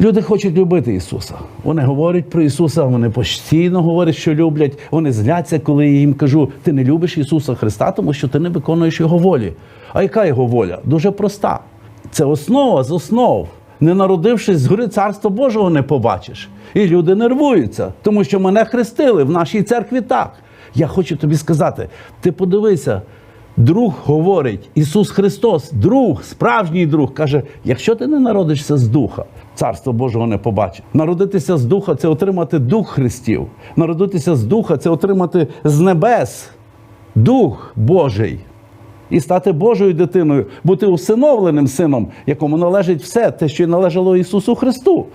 Люди хочуть любити Ісуса. Вони говорять про Ісуса, вони постійно говорять, що люблять. Вони зляться, коли я їм кажу, ти не любиш Ісуса Христа, тому що ти не виконуєш Його волі. А яка його воля? Дуже проста. Це основа з основ. Не народившись згори царства Божого не побачиш. І люди нервуються, тому що мене хрестили в нашій церкві так. Я хочу тобі сказати: ти подивися, друг говорить, Ісус Христос, друг, справжній друг, каже: якщо ти не народишся з духа, царство Божого не побачиш. Народитися з духа це отримати дух Христів. Народитися з духа це отримати з небес дух Божий і стати Божою дитиною, бути усиновленим сином, якому належить все те, що й належало Ісусу Христу.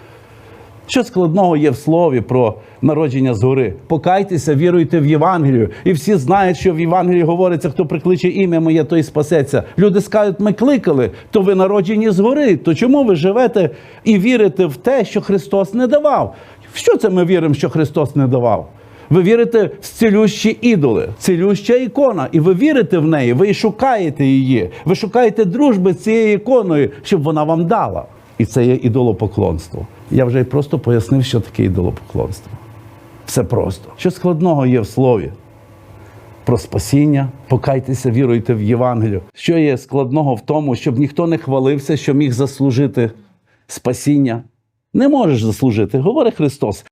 Що складного є в слові про народження згори? Покайтеся, віруйте в Євангелію. І всі знають, що в Євангелії говориться, хто прикличе ім'я моє, той спасеться. Люди скажуть, ми кликали, то ви народжені згори. То чому ви живете і вірите в те, що Христос не давав? В що це ми віримо, що Христос не давав? Ви вірите в цілющі ідоли, цілюща ікона, і ви вірите в неї, ви і шукаєте її. Ви шукаєте дружби з цією іконою, щоб вона вам дала. І це є ідолопоклонство. Я вже просто пояснив, що таке ідолопоклонство. Все просто. Що складного є в слові? Про спасіння, покайтеся, віруйте в Євангелію. Що є складного в тому, щоб ніхто не хвалився, що міг заслужити спасіння? Не можеш заслужити, говорить Христос.